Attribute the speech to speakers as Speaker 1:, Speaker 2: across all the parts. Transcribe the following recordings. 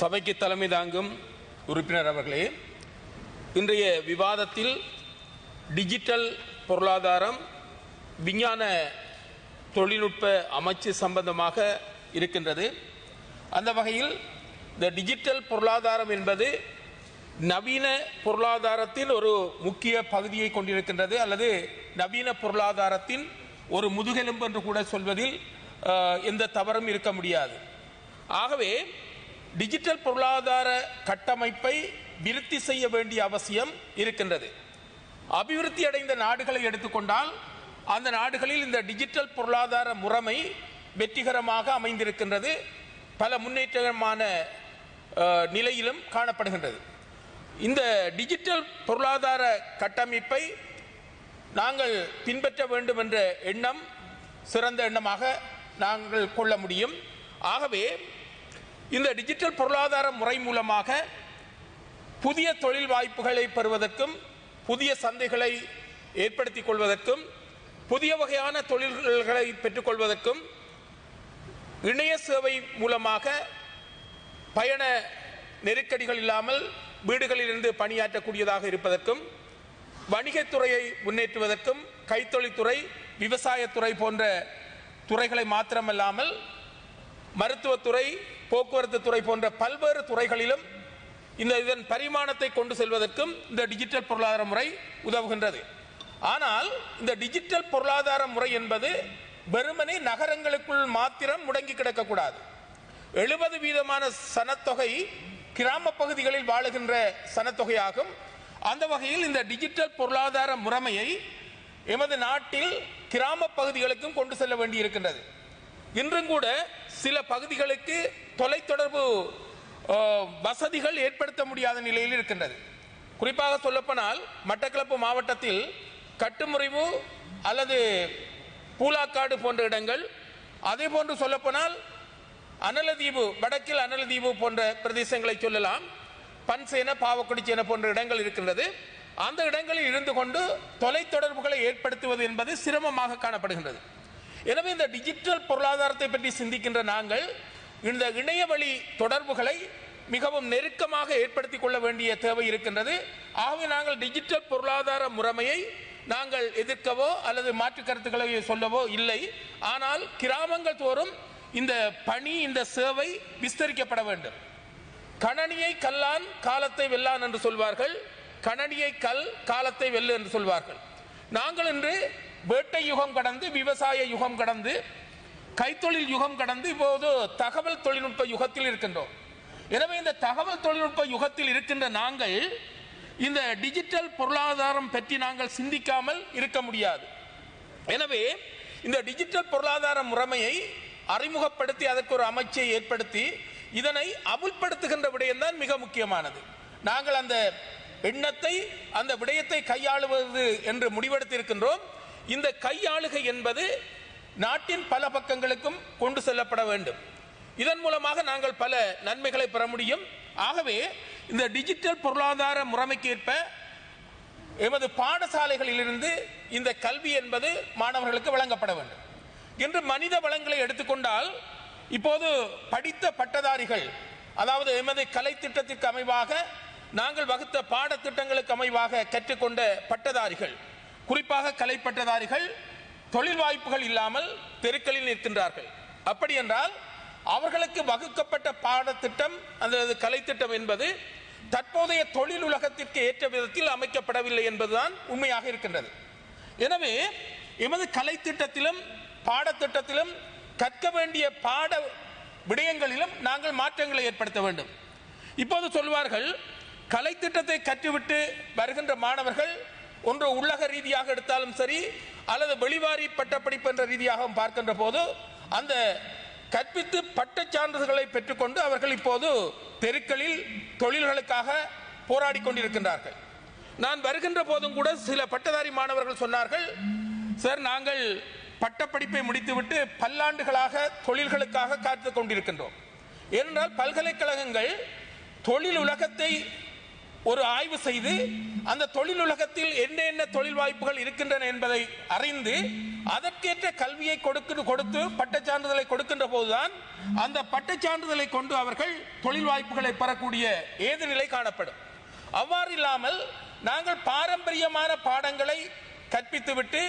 Speaker 1: சபைக்கு தலைமை தாங்கும் உறுப்பினர் அவர்களே இன்றைய விவாதத்தில் டிஜிட்டல் பொருளாதாரம் விஞ்ஞான தொழில்நுட்ப அமைச்சு சம்பந்தமாக இருக்கின்றது. அந்த வகையில் இந்த டிஜிட்டல் பொருளாதாரம் என்பது நவீன பொருளாதாரத்தின் ஒரு முக்கிய பகுதியை கொண்டிருக்கின்றது அல்லது நவீன பொருளாதாரத்தின் ஒரு முதுகெலும்பு என்று கூட சொல்வதில் எந்த தவறும் இருக்க முடியாது. ஆகவே டிஜிட்டல் பொருளாதார கட்டமைப்பை விருத்தி செய்ய வேண்டிய அவசியம் இருக்கின்றது. அபிவிருத்தி அடைந்த நாடுகளை எடுத்துக்கொண்டால் அந்த நாடுகளில் இந்த டிஜிட்டல் பொருளாதார முறைமை வெற்றிகரமாக அமைந்திருக்கின்றது. பல முன்னேற்றமான நிலையிலும் காணப்படுகின்றது. இந்த டிஜிட்டல் பொருளாதார கட்டமைப்பை நாங்கள் பின்பற்ற வேண்டும் என்ற எண்ணம் சிறந்த எண்ணமாக நாங்கள் கொள்ள முடியும். ஆகவே இந்த டிஜிட்டல் பொருளாதார முறை மூலமாக புதிய தொழில் வாய்ப்புகளை பெறுவதற்கும் புதிய சந்தைகளை ஏற்படுத்திக் கொள்வதற்கும் புதிய வகையான தொழில்களை பெற்றுக்கொள்வதற்கும் இணைய சேவை மூலமாக பயண நெருக்கடிகள் இல்லாமல் வீடுகளிலிருந்து பணியாற்றக்கூடியதாக இருப்பதற்கும் வணிகத்துறையை முன்னேற்றுவதற்கும் கைத்தொழில்துறை விவசாயத்துறை போன்ற துறைகளை மாத்திரமல்லாமல் மருத்துவத்துறை போக்குவரத்து துறை போன்ற பல்வேறு துறைகளிலும் இந்த இதன் பரிமாணத்தை கொண்டு செல்வதற்கும் இந்த டிஜிட்டல் பொருளாதார முறை உதவுகின்றது. ஆனால் இந்த டிஜிட்டல் பொருளாதார முறை என்பது வெறுமனே நகரங்களுக்குள் மாத்திரம் முடங்கி கிடக்கக்கூடாது. எழுபது வீதமான சனத்தொகை கிராம பகுதிகளில் வாழுகின்ற சனத்தொகையாகும். அந்த வகையில் இந்த டிஜிட்டல் பொருளாதார முறைமையை எமது நாட்டில் கிராம பகுதிகளுக்கும் கொண்டு செல்ல வேண்டியிருக்கின்றது. இன்றும் கூட சில பகுதிகளுக்கு தொலைத்தொடர்பு வசதிகள் ஏற்படுத்த முடியாத நிலையில் இருக்கின்றது. குறிப்பாக சொல்லப்போனால் மட்டக்களப்பு மாவட்டத்தில் கட்டுமுறிவு அல்லது பூலாக்காடு போன்ற இடங்கள் அதே போன்று சொல்லப்போனால் அனலதீவு வடக்கில் அனலதீவு போன்ற பிரதேசங்களை சொல்லலாம். பன்சேன பாவக்குடிச்சேன போன்ற இடங்கள் இருக்கின்றது. அந்த இடங்களில் இருந்து கொண்டு தொலைத்தொடர்புகளை ஏற்படுத்துவது என்பது சிரமமாக காணப்படுகின்றது. எனவே இந்த டிஜிட்டல் பொருளாதாரத்தை பற்றி சிந்திக்கின்ற நாங்கள் இந்த இணையவழி தொடர்புகளை மிகவும் நெருக்கமாக ஏற்படுத்தி கொள்ள வேண்டிய தேவை இருக்கின்றது. ஆகவே நாங்கள் டிஜிட்டல் பொருளாதார முறைமையை நாங்கள் எதிர்க்கவோ அல்லது மாற்று கருத்துக்களை சொல்லவோ இல்லை. ஆனால் கிராமங்கள் தோறும் இந்த பணி இந்த சேவை விஸ்தரிக்கப்பட வேண்டும். கணனியை கல்லான் காலத்தை வெல்லான் என்று சொல்வார்கள். கணனியை கல் காலத்தை வெல்லு என்று சொல்வார்கள். நாங்கள் இன்று வேட்டை யுகம் கடந்து விவசாய யுகம் கடந்து கைத்தொழில் யுகம் கடந்து இப்போது தகவல் தொழில்நுட்ப யுகத்தில் இருக்கின்றோம். எனவே இந்த தகவல் தொழில்நுட்ப யுகத்தில் இருக்கின்ற நாங்கள் இந்த டிஜிட்டல் பொருளாதாரம் பற்றி நாங்கள் சிந்திக்காமல் இருக்க முடியாது. எனவே இந்த டிஜிட்டல் பொருளாதார முறைமையை அறிமுகப்படுத்தி அதற்கு ஒரு அமைச்சை ஏற்படுத்தி இதனை அமுல்படுத்துகின்ற விடயம்தான் மிக முக்கியமானது. நாங்கள் அந்த எண்ணத்தை அந்த விடயத்தை கையாளுவது என்று முடிவெடுத்திருக்கின்றோம். இந்த கையாளுகை என்பது நாட்டின் பல பக்கங்களுக்கும் கொண்டு செல்லப்பட வேண்டும். இதன் மூலமாக நாங்கள் பல நன்மைகளை பெற முடியும். ஆகவே இந்த டிஜிட்டல் பொருளாதார முறைமைக்கேற்ப எமது பாடசாலைகளிலிருந்து இந்த கல்வி என்பது மாணவர்களுக்கு வழங்கப்பட வேண்டும். என்று மனித வளங்களை எடுத்துக்கொண்டால் இப்போது படித்த பட்டதாரிகள் அதாவது எமது கலை திட்டத்திற்கு அமைவாக நாங்கள் வகுத்த பாடத்திட்டங்களுக்கு அமைவாக கற்றுக்கொண்ட பட்டதாரிகள் குறிப்பாக கலைப்பட்டதாரிகள் தொழில் வாய்ப்புகள் இல்லாமல் தெருக்களில் நிற்கின்றார்கள். அப்படி என்றால் அவர்களுக்கு வகுக்கப்பட்ட பாடத்திட்டம் அந்த கலைத்திட்டம் என்பது தற்போதைய தொழில் உலகத்திற்கு ஏற்ற விதத்தில் அமைக்கப்படவில்லை என்பதுதான் உண்மையாக இருக்கின்றது. எனவே எமது கலைத்திட்டத்திலும் பாடத்திட்டத்திலும் கற்க வேண்டிய பாட விடயங்களிலும் நாங்கள் மாற்றங்களை ஏற்படுத்த வேண்டும். இப்போது சொல்வார்கள் கலைத்திட்டத்தை கற்றுவிட்டு வருகின்ற மாணவர்கள் ஒன்று உள்ளக ரீதியாக எடுத்தாலும் சரி அல்லது வெளிவாரி பட்டப்படிப்பு என்ற ரீதியாகவும் பார்க்கின்ற போது அந்த கற்பித்து பட்டச் சான்றிதழ்களை பெற்றுக்கொண்டு அவர்கள் இப்போது தெருக்களில் தொழில்களுக்காக போராடி கொண்டிருக்கின்றார்கள். நான் வருகின்ற போதும் கூட சில பட்டதாரி மாணவர்கள் சொன்னார்கள் சார் நாங்கள் பட்டப்படிப்பை முடித்துவிட்டு பல்லாண்டுகளாக தொழில்களுக்காக காத்துக் கொண்டிருக்கின்றோம். ஏனென்றால் பல்கலைக்கழகங்கள் தொழில் உலகத்தை ஒரு ஆய்வு செய்து அந்த தொழில் உலகத்தில் என்ன என்ன தொழில் வாய்ப்புகள் இருக்கின்றன என்பதை அறிந்து அதற்கேற்ற கல்வியை கொடுக்க கொடுத்து பட்டச் சான்றிதழை கொடுக்கின்ற போதுதான் அந்த பட்டச் சான்றிதழை கொண்டு அவர்கள் தொழில் வாய்ப்புகளை பெறக்கூடிய ஏது நிலை காணப்படும். அவ்வாறு இல்லாமல் நாங்கள் பாரம்பரியமான பாடங்களை கற்பித்துவிட்டு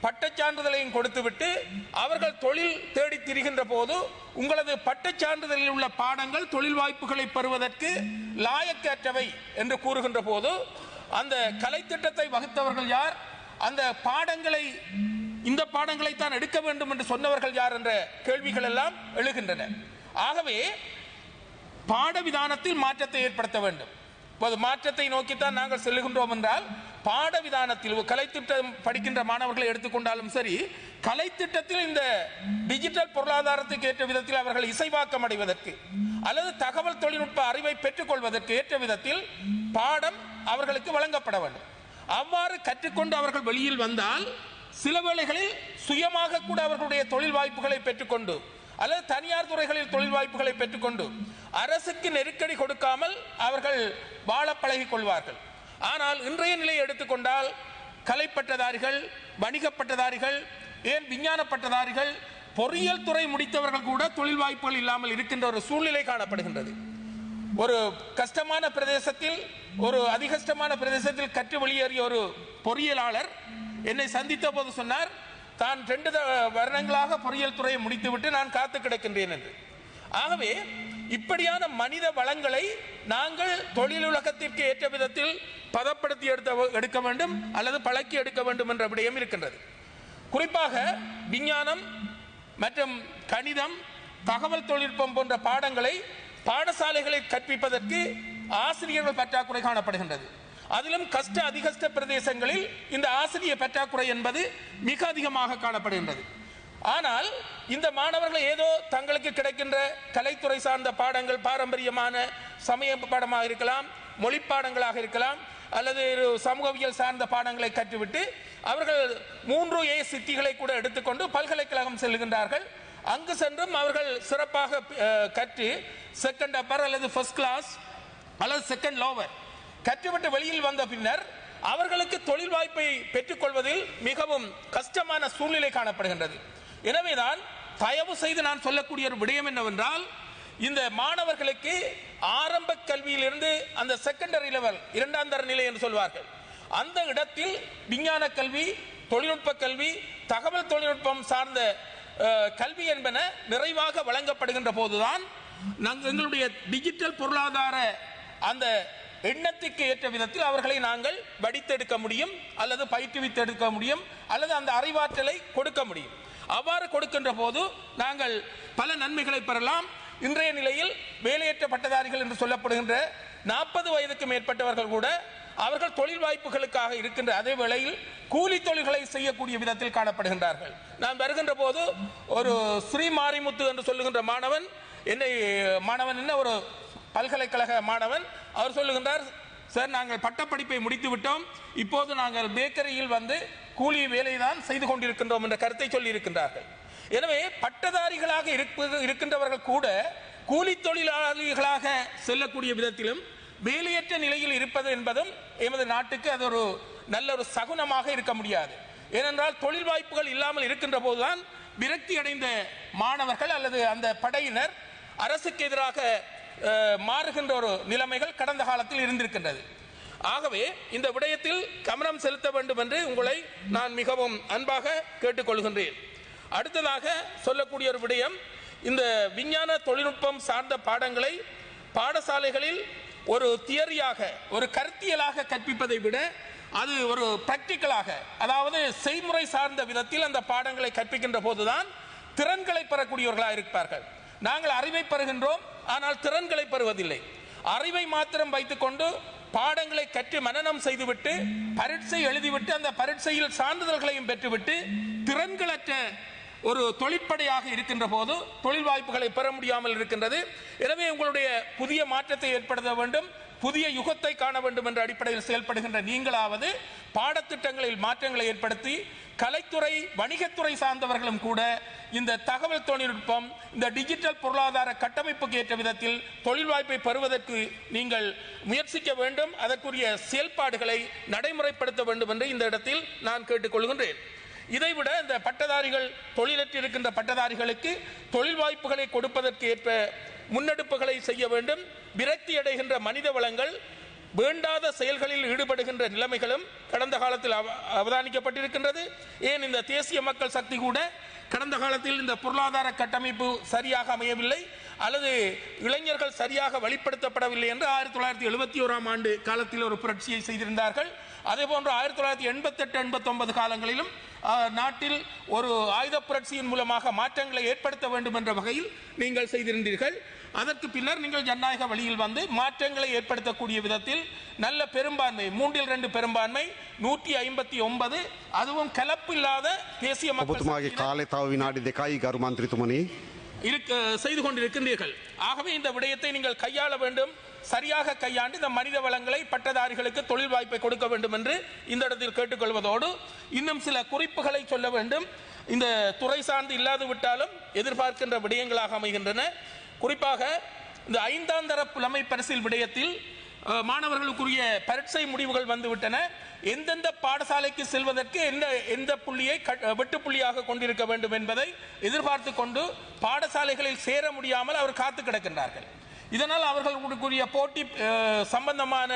Speaker 1: பட்டச் சான்றிதழையும் கொடுத்துவிட்டு அவர்கள் தொழில் தேடி திரிகின்ற போது உங்களது பட்டச் சான்றிதழில் உள்ள பாடங்கள் தொழில் வாய்ப்புகளை பெறுவதற்கு லாயக்கற்றவை என்று கூறுகின்ற போது அந்த கலைத்திட்டத்தை வகுத்தவர்கள் யார்? அந்த பாடங்களை இந்த பாடங்களை தான் எடுக்க வேண்டும் என்று சொன்னவர்கள் யார் என்ற கேள்விகள் எல்லாம் எழுகின்றன. ஆகவே பாடவிதானத்தில் மாற்றத்தை ஏற்படுத்த வேண்டும். இப்போது மாற்றத்தை நோக்கித்தான் நாங்கள் செல்லுகின்றோம் என்றால் பாடவிதானத்தில் விதானத்தில் கலைத்திட்டம் படிக்கின்ற மாணவர்களை எடுத்துக்கொண்டாலும் சரி கலைத்திட்டத்தில் இந்த டிஜிட்டல் பொருளாதாரத்துக்கு ஏற்ற விதத்தில் அவர்கள் இசைவாக்கம் அடைவதற்கு அல்லது தகவல் தொழில்நுட்ப அறிவை பெற்றுக்கொள்வதற்கு ஏற்ற விதத்தில் பாடம் அவர்களுக்கு வழங்கப்பட வேண்டும். அவ்வாறு கற்றுக்கொண்டு அவர்கள் வெளியில் வந்தால் சில வேளைகளில் சுயமாக கூட அவர்களுடைய தொழில் வாய்ப்புகளை பெற்றுக்கொண்டு அல்லது தனியார் துறைகளில் தொழில் வாய்ப்புகளை பெற்றுக்கொண்டு அரசுக்கு நெருக்கடி கொடுக்காமல் அவர்கள் வாழ பழகிக் கொள்வார்கள். ஆனால் இன்றைய நிலையை எடுத்துக்கொண்டால் கலைப்பட்டதாரிகள் வணிக பட்டதாரிகள் ஏன் விஞ்ஞான பட்டதாரிகள் பொறியியல் துறை முடித்தவர்கள் கூட தொழில் வாய்ப்புகள் இல்லாமல் இருக்கின்ற ஒரு சூழ்நிலை காணப்படுகின்றது. ஒரு கஷ்டமான பிரதேசத்தில் ஒரு அதிகஷ்டமான பிரதேசத்தில் கற்று வெளியேறிய ஒரு பொறியியலாளர் என்னை சந்தித்த போது சொன்னார் தான் ரெண்டு த- வருடங்களாக பொறியியல் துறையை முடித்துவிட்டு நான் காத்து கிடக்கின்றேன் என்று. ஆகவே இப்படியான மனித வளங்களை நாங்கள் தொழில் உலகத்திற்கு ஏற்ற விதத்தில் பதப்படுத்தி எடுத்த எடுக்க வேண்டும் அல்லது பழக்கி எடுக்க வேண்டும் என்ற விடயம் இருக்கின்றது. குறிப்பாக விஞ்ஞானம் மற்றும் கணிதம் தகவல் தொழில்நுட்பம் போன்ற பாடங்களை பாடசாலைகளை கற்பிப்பதற்கு ஆசிரியர்கள் பற்றாக்குறை காணப்படுகின்றது. அதிலும் கஷ்ட அதிகஷ்ட பிரதேசங்களில் இந்த ஆசிரிய பற்றாக்குறை என்பது மிக அதிகமாக காணப்படுகின்றது. ஆனால் இந்த மாணவர்கள் ஏதோ தங்களுக்கு கிடைக்கின்ற கலைத்துறை சார்ந்த பாடங்கள் பாரம்பரியமான சமய பாடமாக இருக்கலாம் மொழி பாடங்களாக இருக்கலாம் அல்லது சமூகவியல் சார்ந்த பாடங்களை கற்றுவிட்டு அவர்கள் மூன்று ஏ சித்திகளை கூட எடுத்துக்கொண்டு பல்கலைக்கழகம் செல்கின்றார்கள். அங்கு சென்றும் அவர்கள் சிறப்பாக கற்று செகண்ட் அப்பர் அல்லது ஃபர்ஸ்ட் கிளாஸ் அல்லது செகண்ட் லோவர் கற்றுவிட்டு வெளியில் வந்த பின்னர் அவர்களுக்கு தொழில் வாய்ப்பை பெற்றுக்கொள்வதில் மிகவும் கஷ்டமான சூழ்நிலை காணப்படுகின்றது. எனவேதான் தயவு செய்து நான் சொல்லக்கூடிய ஒரு விடயம் என்னவென்றால் இந்த மாணவர்களுக்கு ஆரம்ப கல்வியிலிருந்து அந்த செகண்டரி லெவல் இரண்டாம் தர நிலை என்று சொல்வார்கள். அந்த இடத்தில் விஞ்ஞான கல்வி தொழில்நுட்ப கல்வி தகவல் தொழில்நுட்பம் சார்ந்த கல்வி என்பன நிறைவாக வழங்கப்படுகின்ற போதுதான் நாங்கள் எங்களுடைய டிஜிட்டல் பொருளாதார அந்த எண்ணத்துக்கு ஏற்ற விதத்தில் அவர்களை நாங்கள் வடித்தெடுக்க முடியும் அல்லது பயிற்றுவித்தெடுக்க முடியும் அல்லது அந்த அறிவாற்றலை கொடுக்க முடியும். அவ்வாறு கொடுக்கின்ற போது நாங்கள் பல நன்மைகளை பெறலாம். இன்றைய நிலையில் வேலையற்ற பட்டதாரிகள் என்று சொல்லப்படுகின்ற நாற்பது வயதுக்கு மேற்பட்டவர்கள் கூட அவர்கள் தொழில் வாய்ப்புகளுக்காக இருக்கின்ற அதே வேளையில் கூலி தொழில்களை செய்யக்கூடிய விதத்தில் காணப்படுகின்றார்கள். நான் வருகின்ற போது ஒரு ஸ்ரீ மாரிமுத்து என்று சொல்லுகின்ற மாணவன் என்னை மாணவன் என்ன ஒரு பல்கலைக்கழக மாணவன். அவர் சொல்லுகின்றார் சார் நாங்கள் பட்டப்படிப்பை முடித்து விட்டோம் இப்போது நாங்கள் பேக்கரியில் வந்து கூலி வேலை தான் செய்து கொண்டிருக்கின்றோம் என்ற கருத்தை சொல்லி இருக்கின்றார்கள் எனவே பட்டதாரிகளாக இருப்பது இருக்கின்றவர்கள் கூட கூலி தொழிலாளிகளாக செல்லக்கூடிய விதத்திலும் வேலையற்ற நிலையில் இருப்பது என்பதும் எமது நாட்டுக்கு அது ஒரு நல்ல ஒரு சகுனமாக இருக்க முடியாது. ஏனென்றால் தொழில் வாய்ப்புகள் இல்லாமல் இருக்கின்ற போதுதான் விரக்தி அடைந்த மாணவர்கள் அல்லது அந்த படையினர் அரசுக்கு எதிராக மாறுகின்ற ஒரு நிலைமைகள் கடந்த காலத்தில் இருந்திருக்கின்றது. ஆகவே இந்த விடயத்தில் கவனம் செலுத்த வேண்டும் என்று உங்களை நான் மிகவும் அன்பாக கேட்டுக்கொள்கின்றேன். அடுத்ததாக சொல்லக்கூடிய ஒரு விடயம் இந்த விஞ்ஞான தொழில்நுட்பம் சார்ந்த பாடங்களை பாடசாலைகளில் ஒரு தியரியாக ஒரு கருத்தியலாக கற்பிப்பதை விட அது ஒரு பிராக்டிக்கலாக அதாவது செய்முறை சார்ந்த விதத்தில் அந்த பாடங்களை கற்பிக்கின்ற போதுதான் திறன்களை பெறக்கூடியவர்களாக இருப்பார்கள் நாங்கள் அறிவை பெறுகின்றோம் ஆனால் திறன்களை பெறுவதில்லை. அறிவை மாத்திரம் வைத்துக்கொண்டு பாடங்களை கற்று மனனம் செய்துவிட்டு பரீட்சை எழுதிவிட்டு அந்த பரீட்சையில் சான்றிதழ்களையும் பெற்றுவிட்டு திறன்களற்ற ஒரு தொழிற்படையாக இருக்கின்ற போது தொழில் வாய்ப்புகளை பெற முடியாமல் இருக்கின்றது. எனவே உங்களுடைய புதிய மாற்றத்தை ஏற்படுத்த வேண்டும் புதிய யுகத்தை காண வேண்டும் என்ற அடிப்படையில் செயல்படுகின்ற நீங்களாவது பாடத்திட்டங்களில் மாற்றங்களை ஏற்படுத்தி கலைத்துறை வணிகத்துறை சார்ந்தவர்களும் கூட இந்த தகவல் தொழில்நுட்பம் இந்த டிஜிட்டல் பொருளாதார கட்டமைப்புக்கு ஏற்ற விதத்தில் தொழில் வாய்ப்பை பெறுவதற்கு நீங்கள் முயற்சிக்க வேண்டும். அதற்குரிய செயல்பாடுகளை நடைமுறைப்படுத்த வேண்டும் என்று இந்த இடத்தில் நான் கேட்டுக்கொள்கின்றேன். இதைவிட இந்த பட்டதாரிகள் தொழிலற்று இருக்கின்ற பட்டதாரிகளுக்கு தொழில் வாய்ப்புகளை கொடுப்பதற்கு ஏற்ப முன்னெடுப்புகளை செய்ய வேண்டும். விரக்தி அடைகின்ற மனித வளங்கள் வேண்டாத செயல்களில் ஈடுபடுகின்ற நிலைமைகளும் கடந்த காலத்தில் அவ- அவதானிக்கப்பட்டிருக்கின்றது. ஏன் இந்த தேசிய மக்கள் சக்தி கூட கடந்த காலத்தில் இந்த பொருளாதார கட்டமைப்பு சரியாக அமையவில்லை அல்லது இளைஞர்கள் சரியாக வழிப்படுத்தப்படவில்லை என்று ஆயிரத்தி தொள்ளாயிரத்தி எழுபத்தி ஓராம் ஆண்டு காலத்தில் ஒரு புரட்சியை செய்திருந்தார்கள். அதே போன்று ஆயிரத்தி தொள்ளாயிரத்தி எண்பத்தெட்டு எண்பத்தொன்பது காலங்களிலும் நாட்டில் ஒரு ஆயுத புரட்சியின் மூலமாக மாற்றங்களை ஏற்படுத்த வேண்டும் என்ற வகையில் நீங்கள் செய்திருந்தீர்கள். அதற்கு பின்னர் நீங்கள் ஜனநாயக வழியில் வந்து மாற்றங்களை ஏற்படுத்தக்கூடிய விதத்தில் நல்ல பெரும்பான்மை மூன்றில் ரெண்டு பெரும்பான்மை நூற்றி ஐம்பத்தி ஒன்பது அதுவும் கலப்பில்லாத தேசிய
Speaker 2: காலை தாவினாடி காய் கருமாந்திரித்துமணி
Speaker 1: இருக்க செய்து கொண்டிருக்கின்றீர்கள். ஆகவே இந்த விடயத்தை நீங்கள் கையாள வேண்டும். சரியாக கையாண்டு இந்த மனித வளங்களை பட்டதாரிகளுக்கு தொழில் வாய்ப்பை கொடுக்க வேண்டும் என்று இந்த இடத்தில் கேட்டுக்கொள்வதோடு இன்னும் சில குறிப்புகளை சொல்ல வேண்டும். இந்த துறை சார்ந்து இல்லாது விட்டாலும் எதிர்பார்க்கின்ற விடயங்களாக அமைகின்றன. குறிப்பாக இந்த ஐந்தாம் தர புலமை பரிசில் விடயத்தில் மாணவர்களுக்குரிய பரீட்சை முடிவுகள் வந்துவிட்டன. எந்தெந்த பாடசாலைக்கு செல்வதற்கு எந்த எந்த புள்ளியை கட்- வெட்டு புள்ளியாக கொண்டிருக்க வேண்டும் என்பதை எதிர்பார்த்து கொண்டு பாடசாலைகளில் சேர முடியாமல் அவர் காத்து கிடக்கின்றார்கள். இதனால் அவர்களுக்குரிய போட்டி சம்பந்தமான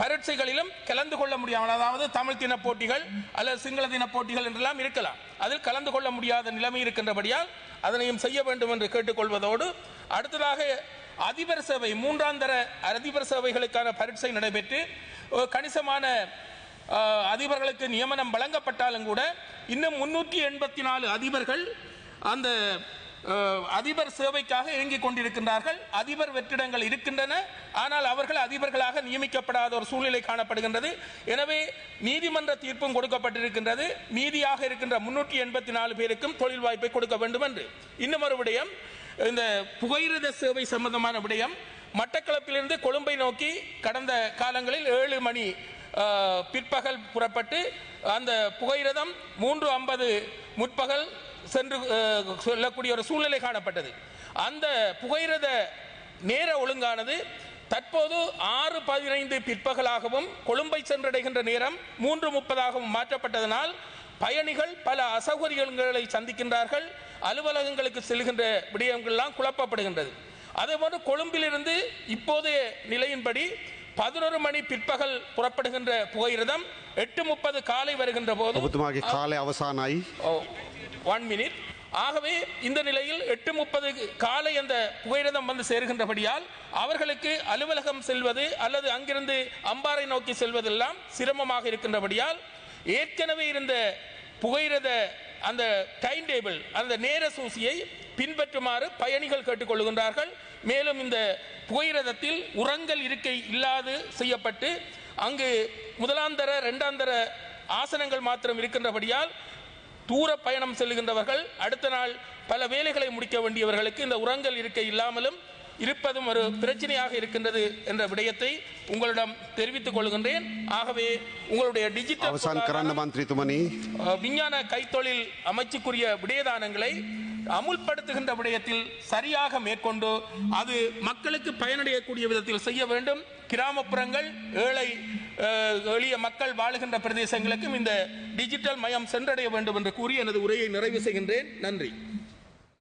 Speaker 1: பரீட்சைகளிலும் கலந்து கொள்ள முடியாமல் அதாவது தமிழ் தின போட்டிகள் அல்லது சிங்கள தின போட்டிகள் என்றெல்லாம் இருக்கலாம். அதில் கலந்து கொள்ள முடியாத நிலைமை இருக்கின்றபடியால் அதனையும் செய்ய வேண்டும் என்று கேட்டுக்கொள்வதோடு அடுத்ததாக அதிபர் சேவை மூன்றாம் தர அதிபர் சேவைகளுக்கான பரீட்சை நடைபெற்று கணிசமான அதிபர்களுக்கு நியமனம் வழங்கப்பட்டாலும் கூட இன்னும் முன்னூற்றி எண்பத்தி நாலு அதிபர்கள் அந்த அதிபர் சேவைக்காக இயங்கிக் கொண்டிருக்கின்றார்கள். அதிபர் வெற்றிடங்கள் இருக்கின்றன. ஆனால் அவர்கள் அதிபர்களாக நியமிக்கப்படாத ஒரு சூழ்நிலை காணப்படுகின்றது. எனவே நீதிமன்ற தீர்ப்பும் கொடுக்கப்பட்டிருக்கின்றது. மீதியாக இருக்கின்ற முன்னூற்றி எண்பத்தி நாலு பேருக்கும் தொழில் வாய்ப்பை கொடுக்க வேண்டும் என்று. இன்னும் ஒரு விடயம் இந்த புகையிரத சேவை சம்பந்தமான விடயம். மட்டக்களப்பிலிருந்து கொழும்பை நோக்கி கடந்த காலங்களில் ஏழு மணி பிற்பகல் புறப்பட்டு அந்த புகையிரதம் மூன்று ஐம்பது முற்பகல் சென்று சொல்லக்கூடிய செல்லக்கூடிய ஒரு சூழ்நிலை காணப்பட்டது. அந்த புகையிரத நேர ஒழுங்கானது தற்போது ஆறு பதினைந்து பிற்பகலாகவும் கொழும்பை சென்றடைகின்ற நேரம் மூன்று முப்பதாகவும் மாற்றப்பட்டதனால் பயணிகள் பல அசௌகரியங்களை சந்திக்கின்றார்கள் அலுவலகங்களுக்கு செல்கின்ற விடயங்கள்லாம் குழப்பப்படுகின்றது. அதேபோன்று கொழும்பிலிருந்து இப்போதைய நிலையின்படி பதினொரு மணி பிற்பகல் புறப்படுகின்ற புகையிரதம் எட்டு முப்பது காலை வருகின்ற போது
Speaker 2: காலை அவசானாய்.
Speaker 1: ஒன் மினிட் ஆகவே இந்த நிலையில் எட்டு முப்பது காலை அந்த புகையிரதம் வந்து சேருகின்றபடியால் அவர்களுக்கு அலுவலகம் செல்வது அல்லது அங்கிருந்து அம்பாறை நோக்கி செல்வதெல்லாம் சிரமமாக இருக்கின்றபடியால் ஏற்கனவே இருந்த புகையிரத அந்த டைம் டேபிள் அந்த நேர சூசியை பின்பற்றுமாறு பயணிகள் கேட்டுக்கொள்கின்றார்கள் மேலும் இந்த புகையிரதத்தில் உரங்கள் இருக்கை இல்லாது செய்யப்பட்டு அங்கு முதலாந்தர இரண்டாந்தர ஆசனங்கள் மாத்திரம் இருக்கின்றபடியால் தூர பயணம் செல்கின்றவர்கள் அடுத்த நாள் பல வேலைகளை முடிக்க வேண்டியவர்களுக்கு இந்த உரங்கள் இருக்கை இல்லாமலும் இருப்பதும் ஒரு பிரச்சனையாக இருக்கின்றது என்ற விடயத்தை உங்களிடம் தெரிவித்துக் கொள்கின்றேன். ஆகவே உங்களுடைய டிஜிட்டல் விஞ்ஞான கைத்தொழில் அமைச்சுக்குரிய விடயதானங்களை அமுல்படுத்துகின்ற விடயத்தில் சரியாக மேற்கொண்டு அது மக்களுக்கு பயனடையக்கூடிய விதத்தில் செய்ய வேண்டும். கிராமப்புறங்கள் ஏழை எளிய மக்கள் வாழுகின்ற பிரதேசங்களுக்கும் இந்த டிஜிட்டல் மயம் சென்றடைய வேண்டும் என்று கூறி எனது உரையை நிறைவு செய்கின்றேன். நன்றி.